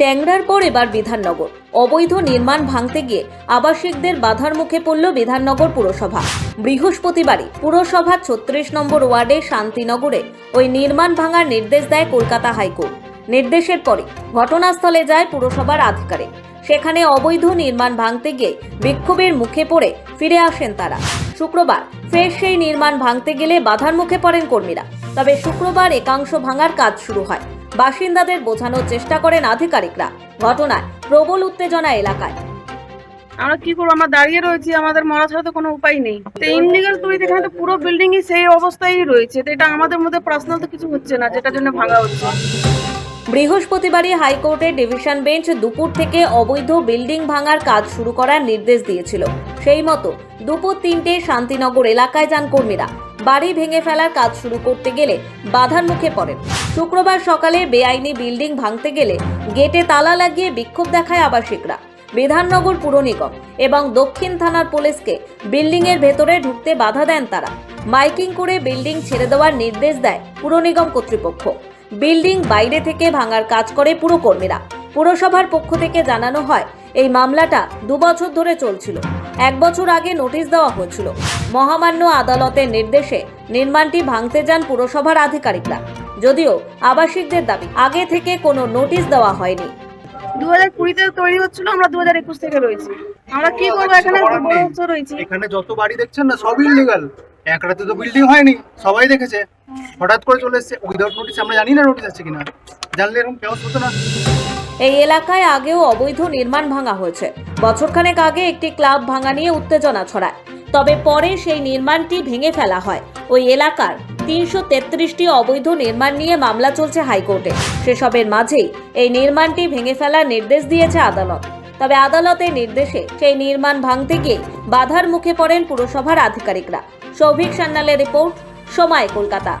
ট্যাংরার পর এবার বিধাননগর। অবৈধ নির্মাণ ভাঙতে গিয়ে আবাসিকদের বাধার মুখে পড়ল বিধাননগর পুরসভা। বৃহস্পতিবারই পুরসভার ছত্রিশ নম্বর ওয়ার্ডে শান্তিনগরে ওই নির্মাণ ভাঙার নির্দেশ দেয় কলকাতা হাইকোর্ট। নির্দেশের পরে ঘটনাস্থলে যায় পুরসভার আধিকারিক। সেখানে অবৈধ নির্মাণ ভাঙতে গিয়ে বিক্ষোভের মুখে পড়ে ফিরে আসেন তারা। শুক্রবার ফের সেই নির্মাণ ভাঙতে গেলে বাধার মুখে পড়েন কর্মীরা। তবে শুক্রবার একাংশ ভাঙার কাজ শুরু হয়। বাসিন্দাদের বোঝানোর চেষ্টা করেন আধিকারিকরা। ঘটনায় প্রবল উত্তেজনা এলাকায়। আমরা কি করব? আমরা দাঁড়িয়ে রয়েছি, আমাদের মরা ছাড়া তো কোনো উপায় নেই। তো ইনলিগাল তৈরি এখানে তো পুরো বিল্ডিং ই সেই অবস্থায় রয়েছে। তো এটা আমাদের মধ্যে পার্সোনাল তো কিছু হচ্ছে না, যেটার জন্য ভাঙা হচ্ছে। বৃহস্পতিবারই হাইকোর্টের ডিভিশন বেঞ্চ দুপুর থেকে অবৈধ বিল্ডিং ভাঙার কাজ শুরু করার নির্দেশ দিয়েছিল। সেই মতো দুপুর তিনটে শান্তিনগর এলাকায় যান কর্মীরা। বাড়ি ভেঙে ফেলার কাজ শুরু করতে গেলে বাধার মুখে পড়েন। শুক্রবার সকালে বেআইনি বিল্ডিং ভাঙতে গেলে গেটে তালা লাগিয়ে বিক্ষোভ দেখায় আবাসিকরা। বিধাননগর পুর নিগম এবং দক্ষিণ থানার পুলিশকে বিল্ডিংয়ের ভেতরে ঢুকতে বাধা দেন তারা। মাইকিং করে বিল্ডিং ছেড়ে দেওয়ার নির্দেশ দেয় পুর নিগম কর্তৃপক্ষ। বিল্ডিং বাইরে থেকে ভাঙার কাজ করে পুরকর্মীরা। পুরসভার পক্ষ থেকে জানানো হয় এই মামলাটা দু বছর ধরে চলছিল। এক বছর আগে নোটিশ দেওয়া হয়েছিল। মহামান্য আদালতের নির্দেশে নির্মাণটি ভাঙতে যান পুরসভার আধিকারিকরা। যদিও আবাসিকদের দাবি আগে থেকে কোনো নোটিশ দেওয়া হয়নি। দু হাজার কুড়িতে তৈরি হচ্ছিল আমরা দু হাজার একুশ থেকে রয়েছি। আমরা কি করব এখানে? রয়েছি। এখানে যত বাড়ি দেখছেন না সবই ইলিগাল এক রাতে তো বিল্ডিং হয়নি, সবাই দেখেছে। হঠাৎ করে চলে এসেছে উইদাউট নোটিস আমরা জানি না নোটিস আছে কিনা। জানলে এরকম কেউ হতো না। এই এলাকায় আগেও অবৈধ নির্মাণ ভাঙা হয়েছে। বছরখানেক আগে একটি ক্লাব ভাঙা নিয়ে উত্তেজনা ছড়ায়। তবে পরে সেই নির্মাণটি ভেঙে ফেলা হয়। ওই এলাকার তিনশো তেত্রিশটি অবৈধ নির্মাণ নিয়ে মামলা চলছে হাইকোর্টে। সেসবের মাঝেই এই নির্মাণটি ভেঙে ফেলার নির্দেশ দিয়েছে আদালত। তবে আদালতের নির্দেশে সেই নির্মাণ ভাঙতে গিয়ে বাধার মুখে পড়েন পুরসভার আধিকারিকরা। সৌভিক সান্যালের রিপোর্ট সময় কলকাতা।